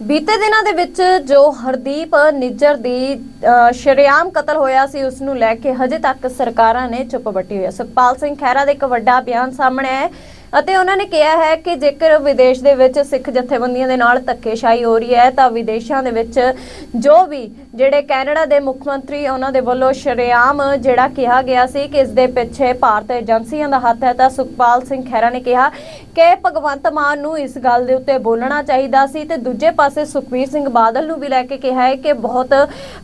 ਬੀਤੇ ਦਿਨਾਂ ਦੇ ਵਿੱਚ ਜੋ ਹਰਦੀਪ ਨਿੱਜਰ ਦੀ ਅ, ਸ਼ਰੇਆਮ ਕਤਲ ਹੋਇਆ ਸੀ ਉਸ ਨੂੰ ਲੈ ਕੇ ਹਜੇ ਤੱਕ ਸਰਕਾਰਾਂ ਨੇ ਚੁੱਪ ਵੱਟੀ ਹੋਈ ਹੈ। ਸੁਖਪਾਲ ਸਿੰਘ ਖਹਿਰਾ ਦਾ ਇੱਕ ਵੱਡਾ ਬਿਆਨ ਸਾਹਮਣੇ ਆਇਆ ਅਤੇ ਉਹਨਾਂ ਨੇ ਕਿਹਾ ਹੈ ਕਿ ਜੇਕਰ ਵਿਦੇਸ਼ ਦੇ ਵਿੱਚ ਸਿੱਖ ਜਥੇਬੰਦੀਆਂ ਦੇ ਨਾਲ ਧੱਕੇਸ਼ਾਹੀ ਹੋ ਰਹੀ ਹੈ, ਤਾਂ ਵਿਦੇਸ਼ਾਂ ਦੇ ਵਿੱਚ ਜੋ ਵੀ ਜਿਹੜੇ ਕੈਨੇਡਾ ਦੇ ਮੁੱਖ ਮੰਤਰੀ ਉਹਨਾਂ ਦੇ ਵੱਲੋਂ ਸ਼ਰੇਆਮ ਜਿਹੜਾ ਕਿਹਾ ਗਿਆ ਸੀ ਕਿ ਇਸ ਦੇ ਪਿੱਛੇ ਭਾਰਤ ਏਜੰਸੀਆਂ ਦਾ ਹੱਥ ਹੈ, ਤਾਂ ਸੁਖਪਾਲ ਸਿੰਘ ਖਹਿਰਾ ਨੇ ਕਿਹਾ ਕਿ ਭਗਵੰਤ ਮਾਨ ਨੂੰ ਇਸ ਗੱਲ ਦੇ ਉੱਤੇ ਬੋਲਣਾ ਚਾਹੀਦਾ ਸੀ ਤੇ ਦੂਜੇ ਪਾਸੇ ਸੁਖਬੀਰ ਸਿੰਘ ਬਾਦਲ ਨੂੰ ਵੀ ਲੈ ਕੇ ਕਿਹਾ ਹੈ ਕਿ ਬਹੁਤ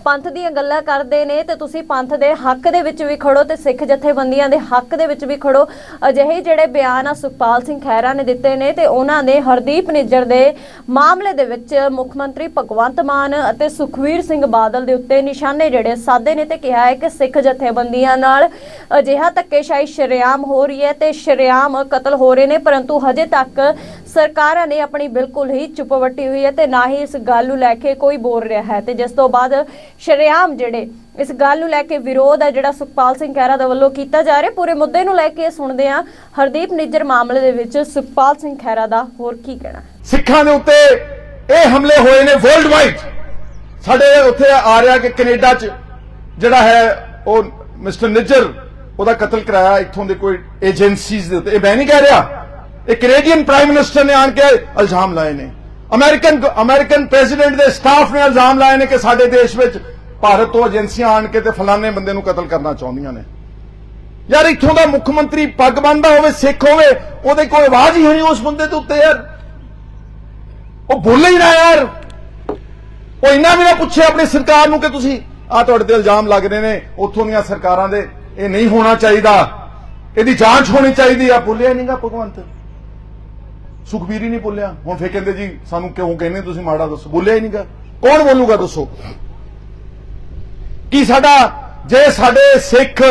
ਪੰਥ ਦੀਆਂ ਗੱਲਾਂ ਕਰਦੇ ਨੇ ਤੇ ਤੁਸੀਂ ਪੰਥ ਦੇ ਹੱਕ ਦੇ ਵਿੱਚ ਵੀ ਖੜੋ ਤੇ ਸਿੱਖ ਜਥੇਬੰਦੀਆਂ ਦੇ ਹੱਕ ਦੇ ਵਿੱਚ ਵੀ ਖੜੋ। ਅਜਿਹੇ ਜਿਹੜੇ ਬਿਆਨ ਆ ਸੁਖ ਸੁਖਪਾਲ ਸਿੰਘ ਖਹਿਰਾ ਨੇ ਦਿੱਤੇ ਨੇ ਤੇ ਉਹਨਾਂ ਨੇ ਹਰਦੀਪ ਨਿੱਜਰ ਦੇ ਮਾਮਲੇ ਦੇ ਵਿੱਚ ਮੁੱਖ ਮੰਤਰੀ ਭਗਵੰਤ ਮਾਨ ਅਤੇ ਸੁਖਵੀਰ ਸਿੰਘ ਬਾਦਲ ਦੇ ਉੱਤੇ ਨਿਸ਼ਾਨੇ ਜਿਹੜੇ ਸਾਧੇ ਨੇ ਤੇ ਕਿਹਾ ਹੈ ਕਿ ਸਿੱਖ ਜਥੇਬੰਦੀਆਂ ਨਾਲ ਅਜਿਹਾ ਧੱਕੇਸ਼ਾਹੀ ਸ਼ਰੇਆਮ ਹੋ ਰਹੀ ਹੈ ਤੇ ਸ਼ਰੇਆਮ ਕਤਲ ਹੋ ਰਹੇ ਨੇ, ਪਰੰਤੂ ਹਜੇ ਤੱਕ ਸਰਕਾਰਾਂ ਨੇ ਆਪਣੀ ਬਿਲਕੁਲ ਹੀ ਚੁੱਪ ਵੱਟੀ ਹੋਈ ਹੈ ਤੇ ਨਾ ਹੀ ਇਸ ਗੱਲ ਨੂੰ ਲੈ ਕੇ ਕੋਈ ਬੋਲ ਰਿਹਾ ਹੈ। ਤੇ ਜਿਸ ਤੋਂ ਬਾਅਦ ਸ਼ਰੇਆਮ ਜਿਹੜੇ ਇਸ ਗੱਲ ਨੂੰ ਲੈ ਕੇ ਵਿਰੋਧ ਹੈ, ਜਿਹੜਾ ਸੁਖਪਾਲ ਸਿੰਘ ਖਹਿਰਾ ਦੇ ਵੱਲੋਂ ਕੀਤਾ ਜਾ ਰਿਹਾ, ਪੂਰੇ ਮੁੱਦੇ ਨੂੰ ਲੈ ਕੇ ਸੁਣਦੇ ਹਾਂ ਹਰਦੀਪ ਨਿੱਜਰ ਮਾਮਲੇ ਦੇ ਵਿੱਚ ਸੁਖਪਾਲ ਸਿੰਘ ਖਹਿਰਾ ਦਾ। ਹੋਰ ਕੀ ਕਹਿਣਾ? ਸਿੱਖਾਂ ਦੇ ਉੱਤੇ ਇਹ ਹਮਲੇ ਹੋਏ ਨੇ ਵਰਲਡ ਵਾਈਡ ਸਾਡੇ ਉੱਥੇ ਆ ਰਿਹਾ ਕਿ ਕੈਨੇਡਾ 'ਚ ਜਿਹੜਾ ਹੈ, ਉਹ ਮਿਸਟਰ ਨਿੱਜਰ, ਉਹਦਾ ਕਤਲ ਕਰਾਇਆ, ਇੱਥੋਂ ਦੇ ਕੋਈ ਏਜੰਸੀਜ਼ ਦੇ ਉੱਤੇ। ਇਹ ਮੈਂ ਨਹੀਂ ਕਹਿ ਰਿਹਾ। ਇਹ ਕੈਨੇਡੀਅਨ ਪ੍ਰਾਈਮ ਮਿਨਿਸਟਰ ਨੇ ਆਣ ਕੇ ਇਲਜ਼ਾਮ ਲਾਏ ਨੇ। ਅਮਰੀਕਨ ਅਮਰੀਕਨ ਪ੍ਰੈਜ਼ੀਡੈਂਟ ਦੇ ਸਟਾਫ ਨੇ ਇਲਜ਼ਾਮ ਲਾਏ ਨੇ ਕਿ ਸਾਡੇ ਦੇਸ਼ ਵਿੱਚ ਭਾਰਤ ਤੋਂ ਏਜੰਸੀਆਂ ਆਣ ਕੇ ਤੇ ਫਲਾਣੇ ਬੰਦੇ ਨੂੰ ਕਤਲ ਕਰਨਾ ਚਾਹੁੰਦੀਆਂ ਨੇ। ਯਾਰ ਇੱਥੋਂ ਦਾ ਮੁੱਖ ਮੰਤਰੀ ਪੱਗ ਬੰਨਦਾ ਹੋਵੇ, ਸਿੱਖ ਹੋਵੇ, ਉਹਦੇ ਕੋਈ ਆਵਾਜ਼ ਹੀ ਨਹੀਂ ਉਸ ਬੰਦੇ ਦੇ ਉੱਤੇ ਯਾਰ। ਉਹ ਬੋਲੇ ਹੀ ਨਾ ਯਾਰ। ਉਹ ਇੰਨਾ ਵੀ ਨਾ ਪੁੱਛੇ ਆਪਣੀ ਸਰਕਾਰ ਨੂੰ ਕਿ ਤੁਸੀਂ ਆ ਤੁਹਾਡੇ ਤੇ ਇਲਜ਼ਾਮ ਲੱਗ ਰਹੇ ਨੇ, ਉੱਥੋਂ ਦੀਆਂ ਸਰਕਾਰਾਂ ਦੇ, ਇਹ ਨਹੀਂ ਹੋਣਾ ਚਾਹੀਦਾ। ਇਹਦੀ ਜਾਂਚ ਹੋਣੀ ਚਾਹੀਦੀ ਆ। ਬੋਲਿਆ ਨਹੀਂਗਾ ਭਗਵੰਤ। ਸੁਖਬੀਰ ਹੀ ਨਹੀਂ ਬੋਲਿਆ। ਹੁਣ ਫੇਰ ਕਹਿੰਦੇ ਜੀ, ਸਾਨੂੰ ਕਿਉਂ ਕਹਿੰਦੇ ਤੁਸੀਂ ਮਾੜਾ ਦੱਸੋ? ਬੋਲਿਆ ਹੀ ਨਹੀਂਗਾ। ਕੌਣ ਬੋਲੂਗਾ ਦੱਸੋ? ਕੀ ਸਾਡਾ, ਜੇ ਸਾਡੇ ਸਿੱਖ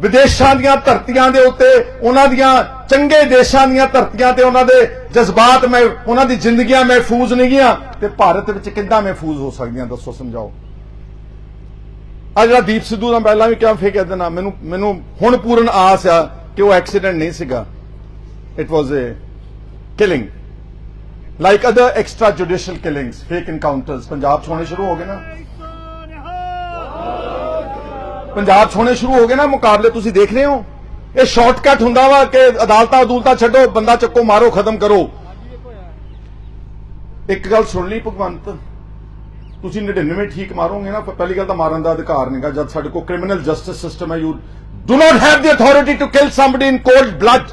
ਵਿਦੇਸ਼ਾਂ ਦੀਆਂ ਧਰਤੀਆਂ ਦੇ ਉੱਤੇ, ਉਹਨਾਂ ਦੀਆਂ ਚੰਗੇ ਦੇਸ਼ਾਂ ਦੀਆਂ ਧਰਤੀਆਂ ਤੇ ਉਹਨਾਂ ਦੇ ਜਜ਼ਬਾਤ ਮੈਂ, ਉਹਨਾਂ ਦੀ ਜ਼ਿੰਦਗੀਆਂ ਮਹਿਫੂਜ਼ ਨਹੀਂ ਗੀਆਂ ਤੇ ਭਾਰਤ ਵਿੱਚ ਕਿੱਦਾਂ ਮਹਿਫੂਜ਼ ਹੋ ਸਕਦੀਆਂ? ਦੱਸੋ, ਸਮਝਾਓ। ਆ ਜਿਹੜਾ ਦੀਪ ਸਿੱਧੂ ਦਾ ਪਹਿਲਾਂ ਵੀ ਕਿਹਾ ਫੇਰ ਕਹਿ ਦੇਣਾ? ਮੈਨੂੰ ਮੈਨੂੰ ਹੁਣ ਪੂਰਨ ਆਸ ਆ ਕਿ ਉਹ ਐਕਸੀਡੈਂਟ ਨਹੀਂ ਸੀਗਾ। It was a killing like other extra judicial killings fake encounters Punjab 'ਚ ਹੋਣੇ ਸ਼ੁਰੂ ਹੋ ਗਏ ਨਾ ਪੰਜਾਬ 'ਚ ਹੋਣੇ ਸ਼ੁਰੂ ਹੋ ਗਏ ਨਾ ਮੁਕਾਬਲੇ ਤੁਸੀਂ ਦੇਖ ਰਹੇ ਹੋ ਇਹ ਸ਼ਾਰਟਕਟ ਹੁੰਦਾ ਵਾ ਕਿ ਅਦਾਲਤਾਂ ਅਦੂਲਤਾਂ ਛੱਡੋ ਬੰਦਾ ਚੱਕੋ ਮਾਰੋ ਖਤਮ ਕਰੋ ਇੱਕ ਗੱਲ ਸੁਣ ਲਈ ਭਗਵੰਤ ਤੁਸੀਂ 99 ਠੀਕ ਮਾਰੋਗੇ ਨਾ ਪਹਿਲੀ ਗੱਲ ਤਾਂ ਮਾਰਨ ਦਾ ਅਧਿਕਾਰ ਨਹੀਂਗਾ ਜਦ ਸਾਡੇ ਕੋਲ ਕ੍ਰਿਮੀਨਲ ਜਸਟਿਸ ਸਿਸਟਮ ਹੈ you do not have the authority to kill somebody in cold blood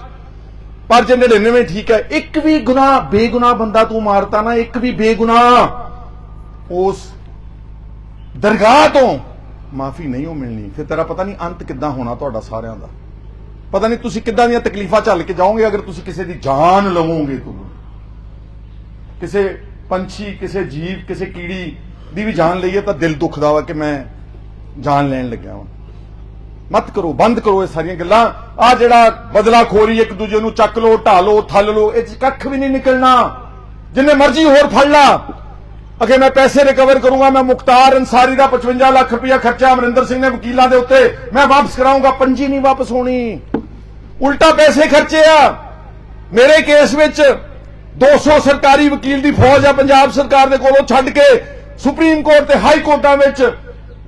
ਪਰ ਜੇ 99 ਠੀਕ ਹੈ, ਇੱਕ ਵੀ ਗੁਨਾਹ, ਬੇਗੁਨਾਹ ਬੰਦਾ ਤੂੰ ਮਾਰਤਾ ਨਾ, ਇੱਕ ਵੀ ਬੇਗੁਨਾਹ ਉਸ ਦਰਗਾਹ ਤੋਂ ਮਾਫੀ ਨਹੀਂ ਉਹ ਮਿਲਣੀ। ਫਿਰ ਤੇਰਾ ਪਤਾ ਨਹੀਂ ਅੰਤ ਕਿੱਦਾਂ ਹੋਣਾ ਤੁਹਾਡਾ ਸਾਰਿਆਂ ਦਾ। ਪਤਾ ਨਹੀਂ ਤੁਸੀਂ ਕਿੱਦਾਂ ਦੀਆਂ ਤਕਲੀਫਾਂ ਝੱਲ ਕੇ ਜਾਓਗੇ, ਅਗਰ ਤੁਸੀਂ ਕਿਸੇ ਦੀ ਜਾਨ ਲਵੋਗੇ ਤੂੰ। ਕਿਸੇ ਪੰਛੀ, ਕਿਸੇ ਜੀਵ, ਕਿਸੇ ਕੀੜੀ ਦੀ ਵੀ ਜਾਨ ਲਈਏ ਤਾਂ ਦਿਲ ਦੁਖਦਾ ਵਾ ਕਿ ਮੈਂ ਜਾਨ ਲੈਣ ਲੱਗਿਆ ਵਾਂ। ਮਤ ਕਰੋ, ਬੰਦ ਕਰੋ ਇਹ ਸਾਰੀਆਂ ਗੱਲਾਂ। ਆ ਜਿਹੜਾ ਬਦਲਾ ਖੋਰੀ, ਇੱਕ ਦੂਜੇ ਨੂੰ ਚੱਕ ਲੋ ਢਾਲੋ ਥੱਲ ਲੋ ਇਹ 'ਚ ਕੱਖ ਵੀ ਨਹੀਂ ਨਿਕਲਣਾ। ਜਿੰਨੇ ਮਰਜ਼ੀ ਹੋਰ ਫੜ ਲਾ। ਅਗੇ ਮੈਂ ਪੈਸੇ ਰਿਕਵਰ ਕਰੂੰਗਾ, ਮੈਂ ਮੁਖਤਾਰ ਅੰਸਾਰੀ ਦਾ 55 ਲੱਖ ਰੁਪਇਆ ਖਰਚਾ ਅਮਰਿੰਦਰ ਸਿੰਘ ਨੇ ਵਕੀਲਾਂ ਦੇ ਉੱਤੇ। ਮੈਂ ਵਾਪਸ ਕਰਾਉਂਗਾ ਪੰਜੀ ਨਹੀਂ ਵਾਪਸ ਹੋਣੀ। ਉਲਟਾ ਪੈਸੇ ਖਰਚੇ ਆ। ਮੇਰੇ ਕੇਸ ਵਿੱਚ 200 ਸਰਕਾਰੀ ਵਕੀਲ ਦੀ ਫੌਜ ਆ, ਪੰਜਾਬ ਸਰਕਾਰ ਦੇ ਕੋਲੋਂ ਛੱਡ ਕੇ ਸੁਪਰੀਮ ਕੋਰਟ ਤੇ ਹਾਈ ਕੋਰਟਾਂ ਵਿੱਚ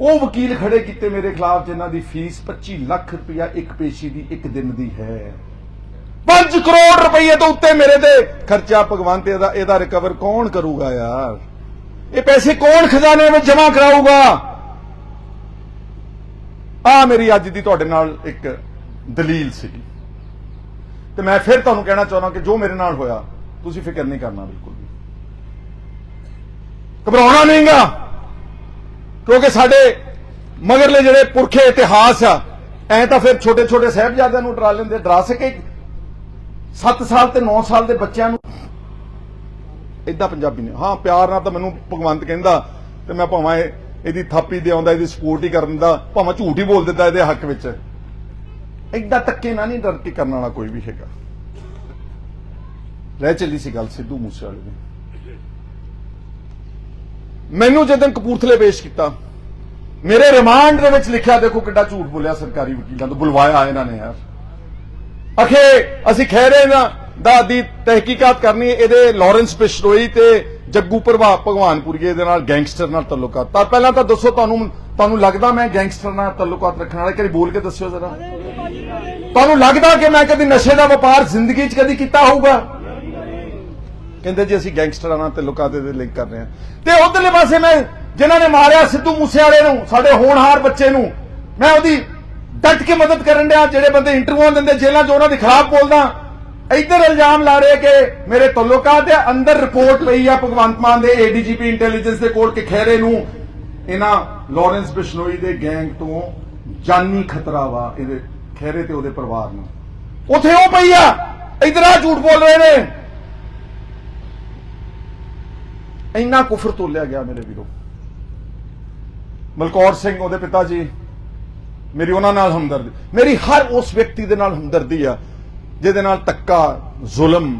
ਉਹ ਵਕੀਲ ਖੜੇ ਕੀਤੇ ਮੇਰੇ ਖਿਲਾਫ, ਜਿਨ੍ਹਾਂ ਦੀ ਫੀਸ 25 ਲੱਖ ਰੁਪਇਆ ਇੱਕ ਪੇਸ਼ੀ ਦੀ ਇੱਕ ਦਿਨ ਦੀ ਹੈ। 5 ਕਰੋੜ ਰੁਪਏ ਤੋਂ ਉੱਤੇ ਮੇਰੇ ਤੇ ਖਰਚਾ ਭਗਵੰਤ ਇਹਦਾ ਇਹਦਾ ਰਿਕਵਰ ਕੌਣ ਕਰੂਗਾ ਯਾਰ? ਇਹ ਪੈਸੇ ਕੌਣ ਖਜ਼ਾਨੇ ਵਿੱਚ ਜਮ੍ਹਾਂ ਕਰਾਊਗਾ? ਆ ਮੇਰੀ ਅੱਜ ਦੀ ਤੁਹਾਡੇ ਨਾਲ ਇੱਕ ਦਲੀਲ ਸੀਗੀ। ਤੇ ਮੈਂ ਫਿਰ ਤੁਹਾਨੂੰ ਕਹਿਣਾ ਚਾਹੁੰਦਾ ਕਿ ਜੋ ਮੇਰੇ ਨਾਲ ਹੋਇਆ, ਤੁਸੀਂ ਫਿਕਰ ਨਹੀਂ ਕਰਨਾ ਬਿਲਕੁਲ ਵੀ। ਘਬਰਾਉਣਾ ਨਹੀਂਗਾ। ਕਿਉਂਕਿ ਸਾਡੇ ਮਗਰਲੇ ਜਿਹੜੇ ਪੁਰਖੇ ਇਤਿਹਾਸ ਆ, ਐ ਤਾਂ ਫਿਰ ਛੋਟੇ ਛੋਟੇ ਸਾਹਿਬਜ਼ਾਦਿਆਂ ਨੂੰ ਡਰਾ ਲੈਂਦੇ ਡਰਾ ਸਕੇ? 7 ਸਾਲ ਤੇ 9 ਸਾਲ ਦੇ ਬੱਚਿਆਂ ਨੂੰ ਇਦਾਂ ਪੰਜਾਬੀ ਨੇ। ਹਾਂ, ਪਿਆਰ ਨਾਲ ਤਾਂ ਮੈਨੂੰ ਭਗਵੰਤ ਕਹਿੰਦਾ, ਤੇ ਮੈਂ ਭਾਵੇਂ ਇਹ- ਇਹਦੀ ਥਾਪੀ ਦੇ ਆਉਂਦਾ, ਇਹਦੀ ਸਪੋਰਟ ਹੀ ਕਰਨ ਦਿੰਦਾ ਭਾਵੇਂ ਝੂਠ ਹੀ ਬੋਲ ਦਿੰਦਾ ਇਹਦੇ ਹੱਕ ਵਿੱਚ। ਇਦਾਂ ਧੱਕੇ ਨਾ ਨਹੀਂ ਡਰ ਕੇ ਕਰਨ ਵਾਲਾ ਕੋਈ ਵੀ ਹੈਗਾ। ਰਹਿ ਚੱਲੀ ਸੀ ਗੱਲ ਸਿੱਧੂ ਮੂਸੇ ਵਾਲੇ ਦੀ। ਮੈਨੂੰ ਜਦੋਂ ਕਪੂਰਥਲੇ ਪੇਸ਼ ਕੀਤਾ, ਮੇਰੇ ਰਿਮਾਂਡ ਦੇ ਵਿੱਚ ਲਿਖਿਆ, ਦੇਖੋ ਕਿੱਡਾ ਝੂਠ ਬੋਲਿਆ ਸਰਕਾਰੀ ਵਕੀਲਾਂ ਤੋਂ, ਬੁਲਵਾਇਆ ਇਹਨਾਂ ਨੇ ਯਾਰ। ਅਖੇ, ਅਸੀਂ ਖਹਿਰੇ ਨਾ ਦਾ ਦੀ ਤਹਿਕੀਕਾਤ ਕਰਨੀ ਇਹਦੇ ਲਾਰੈਂਸ ਪਿਸ਼ਰੋਈ ਤੇ ਜੱਗੂ ਪ੍ਰਭਾ ਭਗਵਾਨਪੁਰੀਏ ਦੇ ਨਾਲ ਗੈਂਗਸਟਰ ਨਾਲ ਤਾਲੁਕਾਤ ਤਾਂ ਪਹਿਲਾਂ ਤਾਂ ਦੱਸੋ ਤੁਹਾਨੂੰ ਤੁਹਾਨੂੰ ਲੱਗਦਾ ਮੈਂ ਗੈਂਗਸਟਰ ਨਾਲ ਤਾਲੁਕਾਤ ਰੱਖਣ ਵਾਲਾ? ਕਦੀ ਬੋਲ ਕੇ ਦੱਸਿਓ ਜ਼ਰਾ। ਤੁਹਾਨੂੰ ਲੱਗਦਾ ਕਿ ਮੈਂ ਕਦੀ ਨਸ਼ੇ ਦਾ ਵਪਾਰ ਜ਼ਿੰਦਗੀ 'ਚ ਕਦੀ ਕੀਤਾ ਹੋਊਗਾ? ਕਹਿੰਦੇ ਜੀ ਅਸੀਂ ਗੈਂਗਸਟਰਾਂ ਨਾਲ ਤਾਲੁਕਾਤ ਦੇ ਲਿੰਕ ਕਰ ਰਹੇ ਹਾਂ। ਤੇ ਉਧਰਲੇ ਪਾਸੇ ਮੈਂ ਜਿਨ੍ਹਾਂ ਨੇ ਮਾਰਿਆ ਸਿੱਧੂ ਮੂਸੇਵਾਲੇ ਨੂੰ, ਸਾਡੇ ਹੋਣਹਾਰ ਬੱਚੇ ਨੂੰ, ਮੈਂ ਉਹਦੀ ਡਟ ਕੇ ਮਦਦ ਕਰਨ ਡਿਆ, ਜਿਹੜੇ ਬੰਦੇ ਇੰਟਰਵਿਊ ਦਿੰਦੇ ਜੇਲ੍ਹਾਂ 'ਚ, ਉਹਨਾਂ ਦੇ ਖਿਲਾਫ ਬੋਲਦਾ। ਇੱਧਰ ਇਲਜ਼ਾਮ ਲਾ ਰਹੇ ਕਿ ਮੇਰੇ ਤਾਲੁਕਾਤ ਦੇ ਅੰਦਰ ਰਿਪੋਰਟ ਪਈ ਆ ਭਗਵੰਤ ਮਾਨ ਦੇ ਏਡੀਜੀਪੀ ਇੰਟੈਲੀਜੈਂਸ ਦੇ ਕੋਲ ਕਿ ਖਹਿਰੇ ਨੂੰ ਇਹਨਾਂ ਲਾਰੈਂਸ ਬਿਸ਼ਨੋਈ ਦੇ ਗੈਂਗ ਤੋਂ ਜਾਨੀ ਖਤਰਾ ਵਾ ਇਹਦੇ ਖਹਿਰੇ ਤੇ ਉਹਦੇ ਪਰਿਵਾਰ ਨੂੰ। ਉਥੇ ਉਹ ਪਈ ਆ, ਇਧਰ ਆ ਝੂਠ ਬੋਲ ਰਹੇ ਨੇ। ਇੰਨਾ ਕੁਫਰ ਤੋਲਿਆ ਗਿਆ ਮੇਰੇ ਵੀਰੋ। ਮਲਕੌਰ ਸਿੰਘ, ਉਹਦੇ ਪਿਤਾ ਜੀ, ਮੇਰੀ ਉਹਨਾਂ ਨਾਲ ਹਮਦਰਦੀ, ਮੇਰੀ ਹਰ ਉਸ ਵਿਅਕਤੀ ਦੇ ਨਾਲ ਹਮਦਰਦੀ ਆ, ਜਿਹਦੇ ਨਾਲ ਤੱਕਾ ਜ਼ੁਲਮ,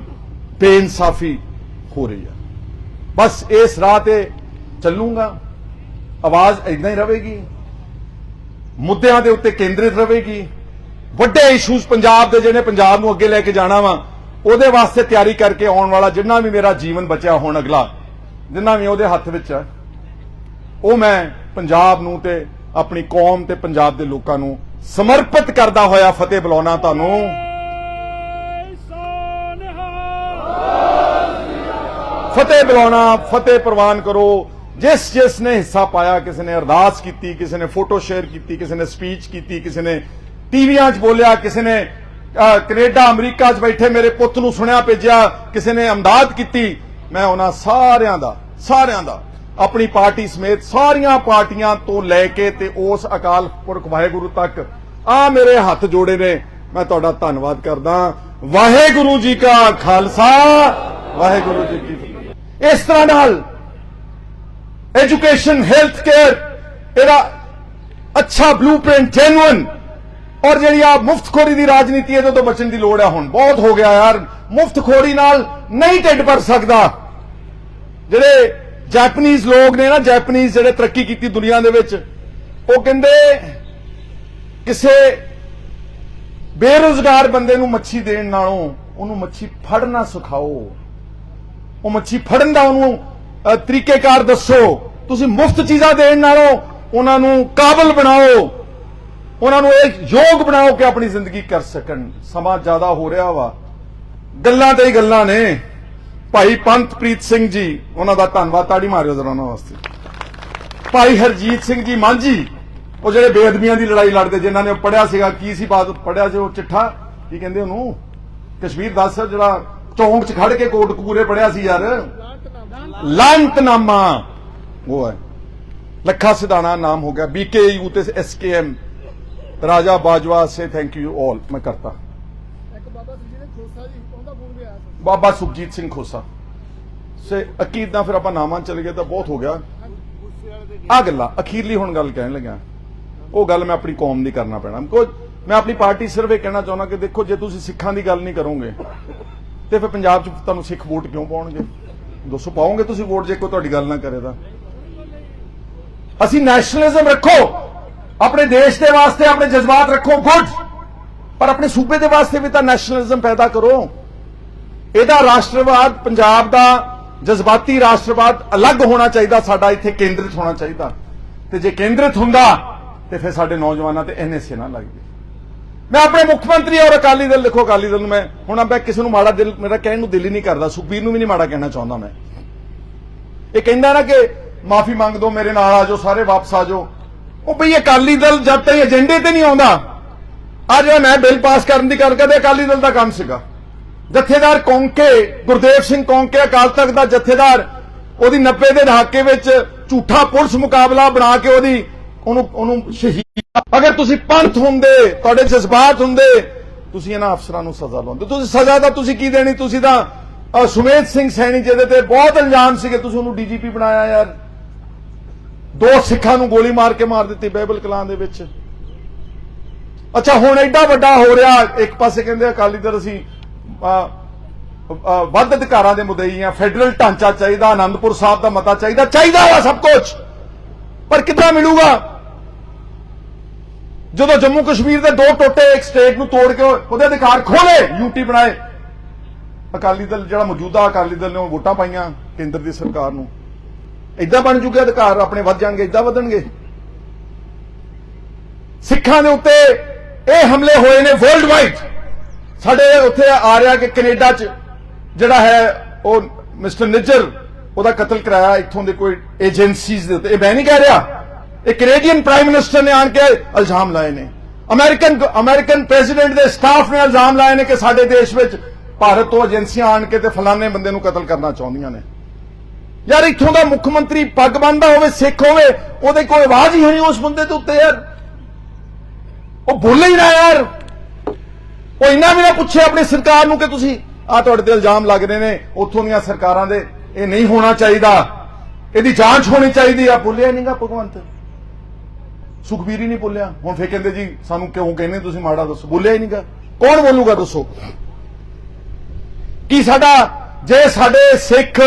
ਬੇਇਨਸਾਫੀ ਹੋ ਰਹੀ ਆ। ਬਸ ਇਸ ਰਾਹ ਤੇ ਚੱਲੂਗਾ, ਆਵਾਜ਼ ਇਦਾਂ ਹੀ ਰਹੇਗੀ, ਮੁੱਦਿਆਂ ਦੇ ਉੱਤੇ ਕੇਂਦਰਿਤ ਰਹੇਗੀ, ਵੱਡੇ ਇਸ਼ੂਜ਼ ਪੰਜਾਬ ਦੇ ਜਿਹਨੇ ਪੰਜਾਬ ਨੂੰ ਅੱਗੇ ਲੈ ਕੇ ਜਾਣਾ ਵਾ, ਉਹਦੇ ਵਾਸਤੇ ਤਿਆਰੀ ਕਰਕੇ ਆਉਣ ਵਾਲਾ ਜਿੰਨਾ ਵੀ ਮੇਰਾ ਜੀਵਨ ਬਚਿਆ ਹੁਣ ਅਗਲਾ ਜਿੰਨਾ ਵੀ ਉਹਦੇ ਹੱਥ ਵਿੱਚ ਹੈ ਉਹ ਮੈਂ ਪੰਜਾਬ ਨੂੰ ਤੇ ਆਪਣੀ ਕੌਮ ਤੇ ਪੰਜਾਬ ਦੇ ਲੋਕਾਂ ਨੂੰ ਸਮਰਪਿਤ ਕਰਦਾ ਹੋਇਆ ਫਤਿਹ ਬੁਲਾਉਣਾ ਤੁਹਾਨੂੰ। ਫਤਿਹ ਬੁਲਾਉਣਾ ਫਤਿਹ ਪ੍ਰਵਾਨ ਕਰੋ। ਜਿਸ ਜਿਸ ਨੇ ਹਿੱਸਾ ਪਾਇਆ ਕਿਸੇ ਨੇ ਅਰਦਾਸ ਕੀਤੀ ਕਿਸੇ ਨੇ ਫੋਟੋ ਸ਼ੇਅਰ ਕੀਤੀ ਕਿਸੇ ਨੇ ਸਪੀਚ ਕੀਤੀ ਕਿਸੇ ਨੇ ਟੀਵੀਆਂ 'ਚ ਬੋਲਿਆ ਕਿਸੇ ਨੇ ਅਹ, ਕੈਨੇਡਾ ਅਮਰੀਕਾ 'ਚ ਬੈਠੇ ਮੇਰੇ ਪੁੱਤ ਨੂੰ ਸੁਣਿਆ ਭੇਜਿਆ ਕਿਸੇ ਨੇ ਅਮਦਾਦ ਕੀਤੀ ਮੈਂ ਉਹਨਾਂ ਸਾਰਿਆਂ ਦਾ ਸਾਰਿਆਂ ਦਾ, ਆਪਣੀ ਪਾਰਟੀ ਸਮੇਤ ਸਾਰੀਆਂ ਪਾਰਟੀਆਂ ਤੋਂ ਲੈ ਕੇ ਤੇ ਉਸ ਅਕਾਲ ਪੁਰਖ ਵਾਹਿਗੁਰੂ ਤੱਕ ਆ ਮੇਰੇ ਹੱਥ ਜੋੜੇ ਨੇ। ਮੈਂ ਤੁਹਾਡਾ ਧੰਨਵਾਦ ਕਰਦਾ। ਵਾਹਿਗੁਰੂ ਜੀ ਕਾ ਖਾਲਸਾ, ਵਾਹਿਗੁਰੂ ਜੀ ਕੀ ਫਤਿਹ। ਇਸ ਤਰ੍ਹਾਂ ਨਾਲ ਐਜੂਕੇਸ਼ਨ ਹੈਲਥ ਕੇਅਰ ਇਹਦਾ ਅੱਛਾ ਬਲੂਪ੍ਰਿੰਟ ਜੈਨੂਇਨ ਔਰ ਜਿਹੜੀ ਆ ਮੁਫਤਖੋਰੀ ਦੀ ਰਾਜਨੀਤੀ ਇਹਦੇ ਤੋਂ ਬਚਣ ਦੀ ਲੋੜ ਹੈ ਹੁਣ। ਬਹੁਤ ਹੋ ਗਿਆ ਯਾਰ। ਮੁਫਤਖੋਰੀ ਨਾਲ ਨਹੀਂ ਢਿੱਡ ਭਰ ਸਕਦਾ। ਜਿਹੜੇ ਜਾਪਨੀਜ਼ ਲੋਕ ਨੇ ਨਾ ਜਾਪਨੀਜ਼ ਜਿਹੜੇ ਤਰੱਕੀ ਕੀਤੀ ਦੁਨੀਆ ਦੇ ਵਿੱਚ, ਉਹ ਕਹਿੰਦੇ ਕਿਸੇ ਬੇਰੁਜ਼ਗਾਰ ਬੰਦੇ ਨੂੰ ਮੱਛੀ ਦੇਣ ਨਾਲੋਂ ਉਹਨੂੰ ਮੱਛੀ ਫੜਨਾ ਸਿਖਾਓ। ਉਹ ਮੱਛੀ ਫੜਨ ਦਾ ਉਹਨੂੰ ਤਰੀਕੇਕਾਰ ਦੱਸੋ। ਤੁਸੀਂ ਮੁਫਤ ਚੀਜ਼ਾਂ ਦੇਣ ਨਾਲੋਂ ਉਹਨਾਂ ਨੂੰ ਕਾਬਲ ਬਣਾਓ। ਉਹਨਾਂ ਨੂੰ ਇਹ ਯੋਗ ਬਣਾਓ ਕਿ ਆਪਣੀ ਜ਼ਿੰਦਗੀ ਕਰ ਸਕਣ। ਸਮਾਂ ਜ਼ਿਆਦਾ ਹੋ ਰਿਹਾ ਵਾ। ਗੱਲਾਂ ਤੇ ਹੀ ਗੱਲਾਂ ਨੇ। ਭਾਈ ਪੰਤਪ੍ਰੀਤ ਸਿੰਘ ਜੀ, ਉਹਨਾਂ ਦਾ ਧੰਨਵਾਦ ਤਾੜੀ ਮਾਰਿਓ ਜ਼ਰਾ ਉਹਨਾਂ ਵਾਸਤੇ। ਭਾਈ ਹਰਜੀਤ ਸਿੰਘ ਜੀ ਮਾਂਝੀ ਉਹ ਜਿਹੜੇ ਬੇਅਦਬੀਆਂ ਦੀ ਲੜਾਈ ਲੜਦੇ, ਜਿਨ੍ਹਾਂ ਨੇ ਪੜਿਆ ਸੀਗਾ, ਕੀ ਸੀ ਬਾਤ? ਪੜਿਆ ਸੀ ਉਹ ਚਿੱਠਾ? ਕੀ ਕਹਿੰਦੇ ਉਹਨੂੰ? ਕਸ਼ਮੀਰ ਦੱਸ, ਜਿਹੜਾ ਚੌਂਕ 'ਚ ਖੜ ਕੇ ਕੋਟ ਕਪੂਰੇ ਪੜਿਆ ਸੀ ਯਾਰ। ਲਾਂਤਨਾਮਾ। ਉਹ ਹੈ। ਲੱਖਾ ਸਿਧਾਣਾ ਨਾਮ ਹੋ ਗਿਆ। ਬੀਕੇਯੂ ਤੇ ਐਸਕੇਐਮ ਰਾਜਾ ਬਾਜਵਾ ਸੇ ਥੈਂਕ ਯੂ ਆਲ ਮੈਂ ਕਰਤਾ। ਇੱਕ ਬਾਬਾ ਸੁਰਜੀਤ ਸਿੰਘ ਖੋਸਾ ਜੀ ਉਹਦਾ ਫੋਨ ਵੀ ਆਇਆ ਸੀ। ਬਾਬਾ ਸੁਖਜੀਤ ਸਿੰਘ ਖੋਸਾ। ਸੇ ਅਕੀਦ ਨਾਲ ਫਿਰ ਆਪਾਂ ਨਾਮਾਂ ਚਲੇ ਗਏ ਤਾਂ ਬਹੁਤ ਹੋ ਗਿਆ। ਦੇ ਆ ਗੱਲਾਂ ਅਖੀਰਲੀ ਹੁਣ ਗੱਲ ਕਹਿਣ ਲੱਗਾ ਉਹ ਗੱਲ ਮੈਂ ਆਪਣੀ ਕੌਮ ਦੀ ਕਰਨਾ ਪੈਣਾ। ਮੈਂ ਆਪਣੀ ਪਾਰਟੀ ਸਿਰਫ ਇਹ ਕਹਿਣਾ ਚਾਹੁੰਦਾ ਕਿ ਦੇਖੋ ਜੇ ਤੁਸੀਂ ਸਿੱਖਾਂ ਦੀ ਗੱਲ ਨਹੀਂ ਕਰੋਗੇ ਤੇ ਫਿਰ ਪੰਜਾਬ 'ਚ ਤੁਹਾਨੂੰ ਸਿੱਖ ਵੋਟ ਕਿਉਂ ਪਾਉਣਗੇ? ਦੋਸਤੋ ਪਾਓਗੇ ਤੁਸੀਂ ਵੋਟ ਜੇ ਕੋਈ ਤੁਹਾਡੀ ਗੱਲ ਨਾ ਕਰੇ ਤਾਂ? ਅਸੀਂ ਨੈਸ਼ਨਲਿਜ਼ਮ ਰੱਖੋ! ਆਪਣੇ ਦੇਸ਼ ਦੇ ਵਾਸਤੇ ਆਪਣੇ ਜਜ਼ਬਾਤ ਰੱਖੋ ਗੁੱਡ ਪਰ ਆਪਣੇ ਸੂਬੇ ਦੇ ਵਾਸਤੇ ਵੀ ਤਾਂ ਨੈਸ਼ਨਲਿਜ਼ਮ ਪੈਦਾ ਕਰੋ। ਇਹਦਾ ਰਾਸ਼ਟਰਵਾਦ, ਪੰਜਾਬ ਦਾ ਜਜ਼ਬਾਤੀ ਰਾਸ਼ਟਰਵਾਦ ਅਲੱਗ ਹੋਣਾ ਚਾਹੀਦਾ, ਸਾਡਾ ਇੱਥੇ ਕੇਂਦਰਿਤ ਹੋਣਾ ਚਾਹੀਦਾ। ਤੇ ਜੇ ਕੇਂਦਰਿਤ ਹੁੰਦਾ, ਤੇ ਫਿਰ ਸਾਡੇ ਨੌਜਵਾਨਾਂ ਤੇ ਐਨਐਸਏ ਨਾ ਲੱਗਦੀ ਮੈਂ ਆਪਣੇ ਮੁੱਖ ਮੰਤਰੀ ਔਰ ਅਕਾਲੀ ਦਲ, ਦੇਖੋ ਅਕਾਲੀ ਦਲ ਨੂੰ ਮੈਂ, ਹੁਣ ਮੈਂ ਕਿਸੇ ਨੂੰ ਮਾੜਾ ਦਿਲ, ਮੇਰਾ ਕਹਿਣ ਨੂੰ ਦਿਲ ਹੀ ਨਹੀਂ ਕਰਦਾ, ਸੁਖਬੀਰ ਨੂੰ ਵੀ ਨਹੀਂ ਮਾੜਾ ਕਹਿਣਾ ਚਾਹੁੰਦਾ ਮੈਂ। ਇਹ ਕਹਿੰਦਾ ਨਾ ਕਿ, ਮਾਫੀ ਮੰਗ ਦੋ, ਮੇਰੇ ਨਾਲ ਆ ਜਾਓ, ਸਾਰੇ ਵਾਪਸ ਆ ਜਾਓ। ਉਹ ਬਈ ਅਕਾਲੀ ਦਲ ਜਦ ਤੱਕ ਏਜੰਡੇ ਤੇ ਨਹੀਂ ਆਉਂਦਾ ਆ ਜਿਹੜਾ ਮੈਂ ਬਿੱਲ ਪਾਸ ਕਰਨ ਦੀ ਗੱਲ ਕਰਦੇ ਅਕਾਲੀ ਦਲ ਦਾ ਕੰਮ ਸੀਗਾ। ਜਥੇਦਾਰ ਕੌਂਕੇ, ਗੁਰਦੇਵ ਸਿੰਘ ਕੌਂਕੇ ਅਕਾਲ ਤਖਤ ਦਾ ਜਥੇਦਾਰ, ਉਹਦੀ 90 ਦੇ ਦਹਾਕੇ ਵਿੱਚ ਝੂਠਾ ਪੁਲਿਸ ਮੁਕਾਬਲਾ ਬਣਾ ਕੇ ਉਹਦੀ, ਉਹਨੂੰ ਉਹਨੂੰ ਸ਼ਹੀਦ ਅਗਰ ਤੁਸੀਂ ਪੰਥ ਹੁੰਦੇ, ਤੁਹਾਡੇ ਜਜ਼ਬਾਤ ਹੁੰਦੇ, ਤੁਸੀਂ ਇਹਨਾਂ ਅਫਸਰਾਂ ਨੂੰ ਸਜ਼ਾ ਲਾਉਂਦੇ ਤੁਸੀਂ ਸਜ਼ਾ ਤਾਂ ਤੁਸੀਂ ਕੀ ਦੇਣੀ? ਤੁਸੀਂ ਤਾਂ ਸੁਮੇਧ ਸਿੰਘ ਸੈਣੀ ਜਿਹਦੇ ਤੇ ਬਹੁਤ ਇਲਜ਼ਾਮ ਸੀਗੇ, ਤੁਸੀਂ ਉਹਨੂੰ ਡੀਜੀਪੀ ਬਣਾਇਆ ਯਾਰ। ਦੋ ਸਿੱਖਾਂ ਨੂੰ ਗੋਲੀ ਮਾਰ ਕੇ ਮਾਰ ਦਿੱਤੀ ਬਹਿਬਲ ਕਲਾਂ ਦੇ ਵਿੱਚ। ਅੱਛਾ, ਹੁਣ ਐਡਾ ਵੱਡਾ ਹੋ ਰਿਹਾ, ਇੱਕ ਪਾਸੇ ਕਹਿੰਦੇ ਅਕਾਲੀ ਦਲ ਅਸੀਂ ਵੱਧ ਅਧਿਕਾਰਾਂ ਦੇ ਮੁਦਈ ਆ। ਫੈਡਰਲ ਢਾਂਚਾ ਚਾਹੀਦਾ ਆਨੰਦਪੁਰ ਸਾਹਿਬ ਦਾ ਮਤਾ ਚਾਹੀਦਾ ਚਾਹੀਦਾ ਵਾ ਸਭ ਕੁਝ ਪਰ ਕਿੱਦਾਂ ਮਿਲੂਗਾ? ਜਦੋਂ ਜੰਮੂ ਕਸ਼ਮੀਰ ਦੇ ਦੋ ਟੋਟੇ ਇੱਕ ਸਟੇਟ ਨੂੰ ਤੋੜ ਕੇ ਉਹਦੇ ਅਧਿਕਾਰ ਖੋਲੇ ਯੂਟੀ ਬਣਾਏ। ਅਕਾਲੀ ਦਲ ਜਿਹੜਾ ਮੌਜੂਦਾ ਅਕਾਲੀ ਦਲ ਨੇ ਉਹ ਵੋਟਾਂ ਪਾਈਆਂ ਕੇਂਦਰ ਦੀ ਸਰਕਾਰ ਨੂੰ। ਇਦਾਂ ਬਣ ਚੁੱਕੇ ਅਧਿਕਾਰ, ਆਪਣੇ ਵੱਧ ਜਾਣਗੇ ਇਦਾਂ ਵਧਣਗੇ। ਸਿੱਖਾਂ ਦੇ ਉੱਤੇ ਇਹ ਹਮਲੇ ਹੋਏ ਨੇ ਵਰਲਡ ਵਾਈਡ ਸਾਡੇ ਉੱਥੇ ਆ ਰਿਹਾ ਕਿ ਕੈਨੇਡਾ 'ਚ, ਜਿਹੜਾ ਹੈ, ਉਹ ਮਿਸਟਰ ਨਿੱਜਰ, ਉਹਦਾ ਕਤਲ ਕਰਾਇਆ, ਇੱਥੋਂ ਦੇ ਕੋਈ ਏਜੰਸੀਜ਼ ਦੇ ਉੱਤੇ। ਇਹ ਮੈਂ ਨਹੀਂ ਕਹਿ ਰਿਹਾ। ਇਹ ਕੈਨੇਡੀਅਨ ਪ੍ਰਾਈਮ ਮਿਨਿਸਟਰ ਨੇ ਆਣ ਕੇ ਇਲਜ਼ਾਮ ਲਾਏ ਨੇ। ਅਮਰੀਕਨ ਅਮਰੀਕਨ ਪ੍ਰੈਜ਼ੀਡੈਂਟ ਦੇ ਸਟਾਫ ਨੇ ਇਲਜ਼ਾਮ ਲਾਏ ਨੇ ਕਿ ਸਾਡੇ ਦੇਸ਼ ਵਿੱਚ ਭਾਰਤ ਤੋਂ ਏਜੰਸੀਆਂ ਆਣ ਕੇ ਤੇ ਫਲਾਣੇ ਬੰਦੇ ਨੂੰ ਕਤਲ ਕਰਨਾ ਚਾਹੁੰਦੀਆਂ ਨੇ। ਯਾਰ ਇੱਥੋਂ ਦਾ ਮੁੱਖ ਮੰਤਰੀ ਪੱਗ ਬੰਨਦਾ ਹੋਵੇ, ਸਿੱਖ ਹੋਵੇ, ਉਹਦੇ ਕੋਈ ਆਵਾਜ਼ ਹੀ ਹੋਣੀ ਉਸ ਬੰਦੇ ਦੇ ਉੱਤੇ ਯਾਰ। ਉਹ ਬੋਲੇ ਹੀ ਨਾ ਯਾਰ। ਉਹ ਇੰਨਾ ਵੀ ਨਾ ਪੁੱਛੇ ਆਪਣੀ ਸਰਕਾਰ ਨੂੰ ਕਿ ਤੁਸੀਂ ਆ ਤੁਹਾਡੇ ਤੇ ਇਲਜ਼ਾਮ ਲੱਗ ਰਹੇ ਨੇ, ਉੱਥੋਂ ਦੀਆਂ ਸਰਕਾਰਾਂ ਦੇ, ਇਹ ਨਹੀਂ ਹੋਣਾ ਚਾਹੀਦਾ। ਇਹਦੀ ਜਾਂਚ ਹੋਣੀ ਚਾਹੀਦੀ ਆ। ਬੋਲਿਆ ਨਹੀਂਗਾ ਭਗਵੰਤ। ਸੁਖਬੀਰ ਹੀ ਨਹੀਂ ਬੋਲਿਆ। ਹੁਣ ਫੇਰ ਕਹਿੰਦੇ ਜੀ, ਸਾਨੂੰ ਕਿਉਂ ਕਹਿੰਦੇ ਤੁਸੀਂ ਮਾੜਾ ਦੱਸੋ? ਬੋਲਿਆ ਹੀ ਨਹੀਂਗਾ ਕੌਣ ਬੋਲੂਗਾ ਦੱਸੋ? ਕੀ ਸਾਡਾ, ਜੇ ਸਾਡੇ ਸਿੱਖ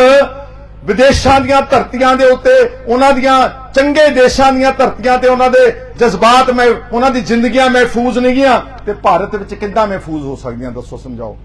ਵਿਦੇਸ਼ਾਂ ਦੀਆਂ ਧਰਤੀਆਂ ਦੇ ਉੱਤੇ, ਉਹਨਾਂ ਦੀਆਂ ਚੰਗੇ ਦੇਸ਼ਾਂ ਦੀਆਂ ਧਰਤੀਆਂ ਤੇ ਉਹਨਾਂ ਦੇ ਜਜ਼ਬਾਤ ਮੈਂ, ਉਹਨਾਂ ਦੀ ਜ਼ਿੰਦਗੀਆਂ ਮਹਿਫੂਜ਼ ਨਹੀਂ ਗੀਆਂ ਤੇ ਭਾਰਤ ਵਿੱਚ ਕਿੱਦਾਂ ਮਹਿਫੂਜ਼ ਹੋ ਸਕਦੀਆਂ, ਦੱਸੋ, ਸਮਝਾਓ।